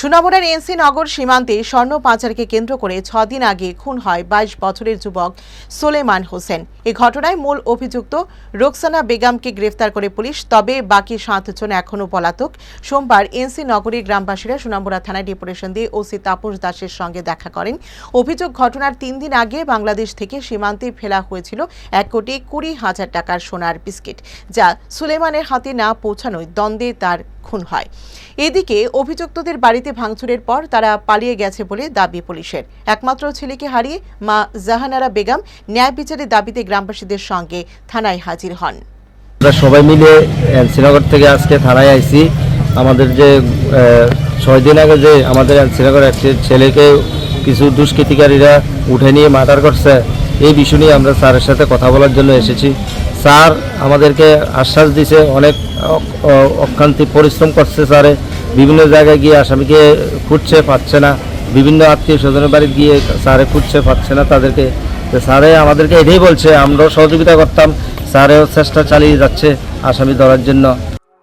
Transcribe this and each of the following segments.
সুনামুড়ার NC নগর সীমান্তে স্বর্ণ পাচারকে কেন্দ্র করে ছদিন আগে খুন হয় বাইশ বছরের যুবক সোলেমান হোসেন। এ ঘটনায় মূল অভিযুক্ত রোকসানা বেগমকে গ্রেফতার করে পুলিশ, তবে বাকি সাতজন এখনও পলাতক। সোমবার এনসি নগরীর গ্রামবাসীরা সুনামুড়া থানায় ডেপুটেশন দিয়ে ওসি তাপস দাসের সঙ্গে দেখা করেন। অভিযোগ, ঘটনার তিন দিন আগে বাংলাদেশ থেকে সীমান্তে ফেলা হয়েছিল এক কোটি কুড়ি হাজার টাকার সোনার বিস্কিট, যা সুলেমানের হাতে না পৌঁছানোয় দ্বন্দ্বে তার খুন হয়। এদিকে অভিযুক্তদের বাড়িতে ভাঙচুরের পর তারা পালিয়ে গেছে বলে দাবি পুলিশের। একমাত্র ছেলেকে হারিয়ে মা জাহানারা বেগম ন্যায় বিচারের দাবিতে গ্রামবাসীদের সঙ্গে থানায় হাজির হন। আমরা সবাই মিলে শ্রীনগর থেকে আজকে থানায় আইছি। আমাদের যে ছয় দিন আগে যে আমাদের শ্রীনগর একটি ছেলেকে কিছু দুষ্কৃতিকারীরা উঠে নিয়ে মার্ডার করছে, এই বিষয় নিয়ে আমরা স্যারের সাথে কথা বলার জন্য এসেছি। স্যার আমাদেরকে আশ্বাস দিছে, অনেক অ- অ- পরিশ্রম করছে স্যারে। বিভিন্ন জায়গায় গিয়ে আসামিকে খুঁজছে, পাচ্ছে না। বিভিন্ন আত্মীয় স্বজনের বাড়ি গিয়ে স্যারে খুঁজছে, পাচ্ছে না তাদেরকে। স্যারে আমাদেরকে এটাই বলছে, আমরাও সহযোগিতা করতাম, স্যারেও চেষ্টা চালিয়ে যাচ্ছে আসামি ধরার জন্য।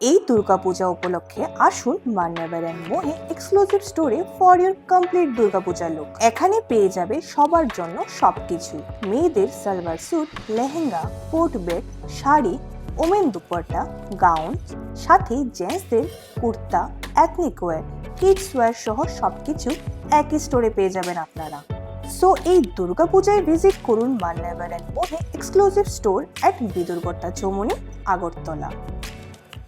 এই দুর্গাপূজা উপলক্ষে আসুন মান্নাবার মোহে এক্সক্লুসিভ স্টোরে for your complete Durga Puja look. এখানে পেয়ে যাবে সবার জন্য সবকিছু। মেয়েদের সালোয়ার স্যুট, লেহেঙ্গা, কোট, বেড, শাড়ি ওমেন দুপট্টা, গাউন, সাথে জেন্টসদের kurta ethnic wear kids wear সহ সব কিছু একই স্টোরে পেয়ে যাবেন আপনারা। সো এই দুর্গাপূজায় ভিজিট করুন Manyavar and exclusive store at বিদুর্গট্টা Chaumoni Agartala